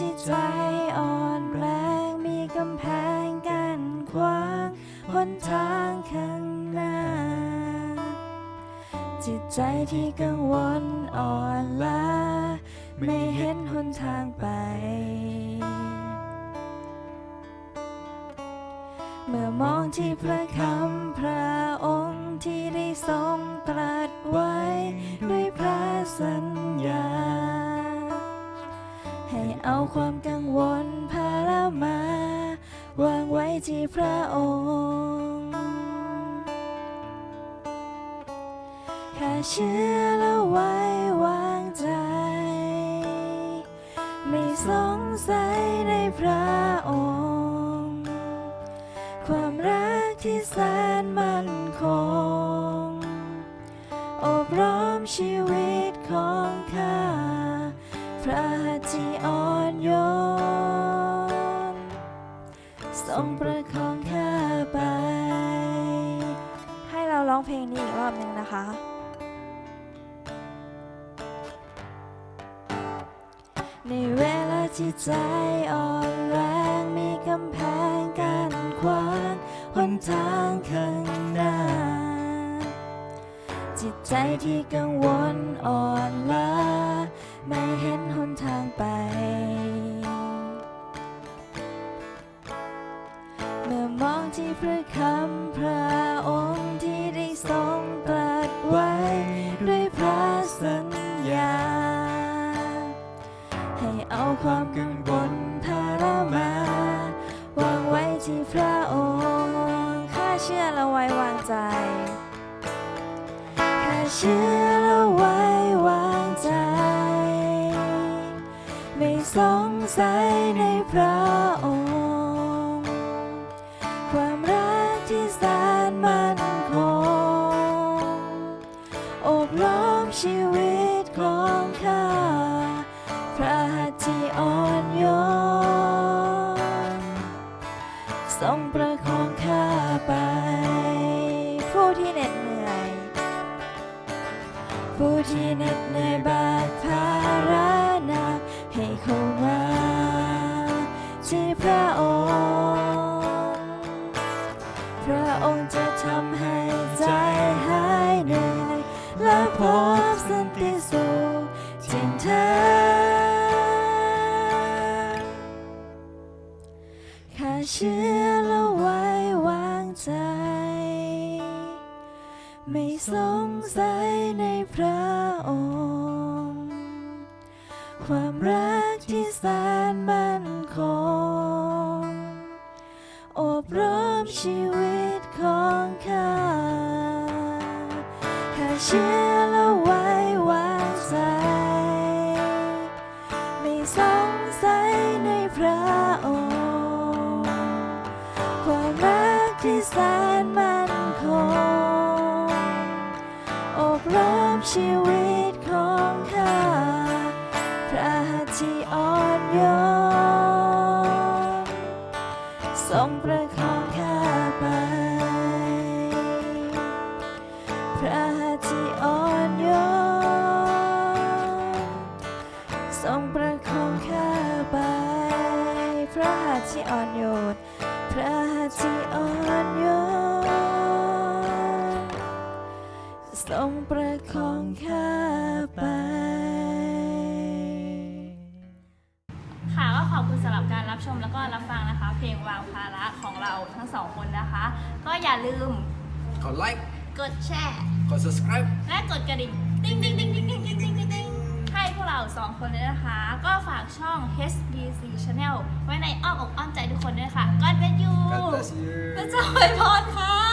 จิตใจอ่อนแรงมีกำแพงกันขวางหนทางข้างหน้า จิตใจที่กังวลอ่อนล้าไม่เห็นหนทางไป เมื่อมองที่พระคำพระองค์ที่ได้ทรงตรัสไว้ ด้วยพระสัญญา เอาความกังวลภาระมา วางไว้ที่พระองค์ข้าเชื่อและไว้วางใจ ไม่สงสัยในพระองค์ ความรักที่แสนมั่นคงอบรมชีวิตของข้า พระหัตถ์ที่อ่อนโยนทรงประคองข้าไป ให้เราร้องเพลงนี้อีกรอบหนึ่งนะคะ ในเวลาที่ใจอ่อนแรงมีกำแพงกั้นขวางหนทางข้างหน้า จิตใจที่กังวลอ่อนล้า ไม่เห็นหนทางไป เมื่อมองที่พระคำพระองค์ที่ได้ทรงตรัสไว้ ด้วยพระสัญญา ให้เอาความกังวลภาระมาวางไว้ที่พระองค์ข้าเชื่อและไว้วางใจ ข้าเชื่อ งสัยในพระองค์ ความรักที่แสนมั่นคงอบรมชีวิตของข้าพระหัตถ์ที่อ่อนโยนทรงประคองข้าไป ผู้ที่เหน็ดเหนื่อย ผู้ที่เหน็ดเหนื่อยบาดภาระหนักให้เขาม ข้าเชื่อและไว้วางใจ ไม่สงสัยในพระองค์ ความรักที่แสนมั่นคงอบรมชีวิตของข้าข้าเชื่อและไว้วางใจ ไม่สง ชีวิตของข้าพระหัตถ์ที่อ่อนโยนทรงประคองข้าไป พระหัตถ์ที่อ่อนโยนทรงประคองข้าไป พระหัตถ์ที่อ่อนโยนพระหัตถ์ที่อ่อนโยน ทรงประคองข้าไป ค่ะก็ขอบคุณสำหรับการรับชมแล้วก็รับฟังนะคะ เพลงวางภาระของเราทั้งสองคนนะคะ ก็อย่าลืมกดไลค์ กดแชร์ กด subscribe และกดกระดิ่งติ๊งติ๊งติ๊งติ๊งติ๊งติ๊งติ๊งติ๊งติ๊งให้พวกเราสองคนเลยนะคะ ก็ฝากช่อง HBC Channel ไว้ในอ้อมอกอ้อมใจทุกคนด้วยค่ะก็เป็นยู God bless you พระเจ้าอวยพรค่ะ